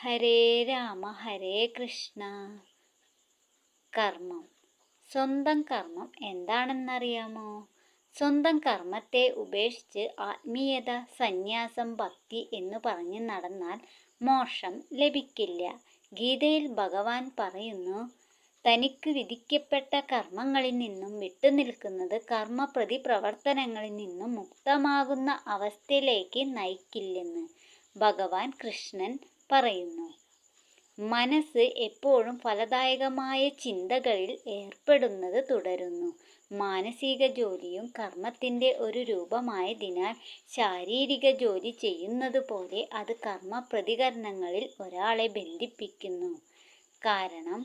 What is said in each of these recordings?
ഹരേ രാമ ഹരേ കൃഷ്ണ. കർമ്മം. സ്വന്തം കർമ്മം എന്താണെന്നറിയാമോ? സ്വന്തം കർമ്മത്തെ ഉപേക്ഷിച്ച് ആത്മീയത സന്യാസം ഭക്തി എന്ന് പറഞ്ഞ് നടന്നാൽ മോക്ഷം ലഭിക്കില്ല. ഗീതയിൽ ഭഗവാൻ പറയുന്നു തനിക്ക് വിധിക്കപ്പെട്ട കർമ്മങ്ങളിൽ നിന്നും വിട്ടുനിൽക്കുന്നത് കർമ്മ പ്രതിപ്രവർത്തനങ്ങളിൽ നിന്നും മുക്തമാകുന്ന അവസ്ഥയിലേക്ക് നയിക്കില്ലെന്ന് ഭഗവാൻ കൃഷ്ണൻ പറയുന്നു. മനസ്സ് എപ്പോഴും ഫലദായകമായ ചിന്തകളിൽ ഏർപ്പെടുന്നത് തുടരുന്നു. മാനസിക ജോലിയും കർമ്മത്തിന്റെ ഒരു രൂപമായതിനാൽ ശാരീരിക ജോലി ചെയ്യുന്നത് പോലെ അത് കർമ്മ പ്രതികരണങ്ങളിൽ ഒരാളെ ബന്ധിപ്പിക്കുന്നു. കാരണം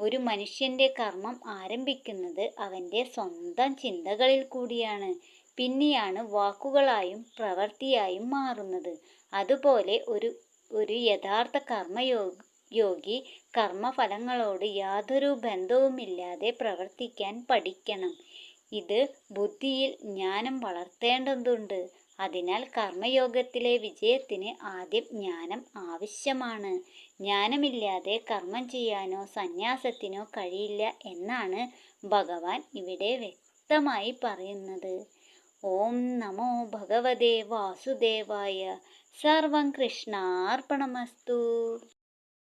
ഒരു മനുഷ്യന്റെ കർമ്മം ആരംഭിക്കുന്നത് അവന്റെ സ്വന്തം ചിന്തകളിൽ കൂടിയാണ്. പിന്നെയാണ് വാക്കുകളായും പ്രവൃത്തിയായും മാറുന്നത്. അതുപോലെ ഒരു ഒരു യഥാർത്ഥ കർമ്മയോഗി യോഗി കർമ്മഫലങ്ങളോട് യാതൊരു ബന്ധവുമില്ലാതെ പ്രവർത്തിക്കാൻ പഠിക്കണം. ഇത് ബുദ്ധിയിൽ ജ്ഞാനം വളർത്തേണ്ടതുണ്ട്. അതിനാൽ കർമ്മയോഗത്തിലെ വിജയത്തിന് ആദ്യം ജ്ഞാനം ആവശ്യമാണ്. ജ്ഞാനമില്ലാതെ കർമ്മം ചെയ്യാനോ സന്യാസത്തിനോ കഴിയില്ല എന്നാണ് ഭഗവാൻ ഇവിടെ വ്യക്തമായി പറയുന്നത്. ॐ नमो भगवते वासुदेवाय. सर्वं कृष्णार्पणमस्तु.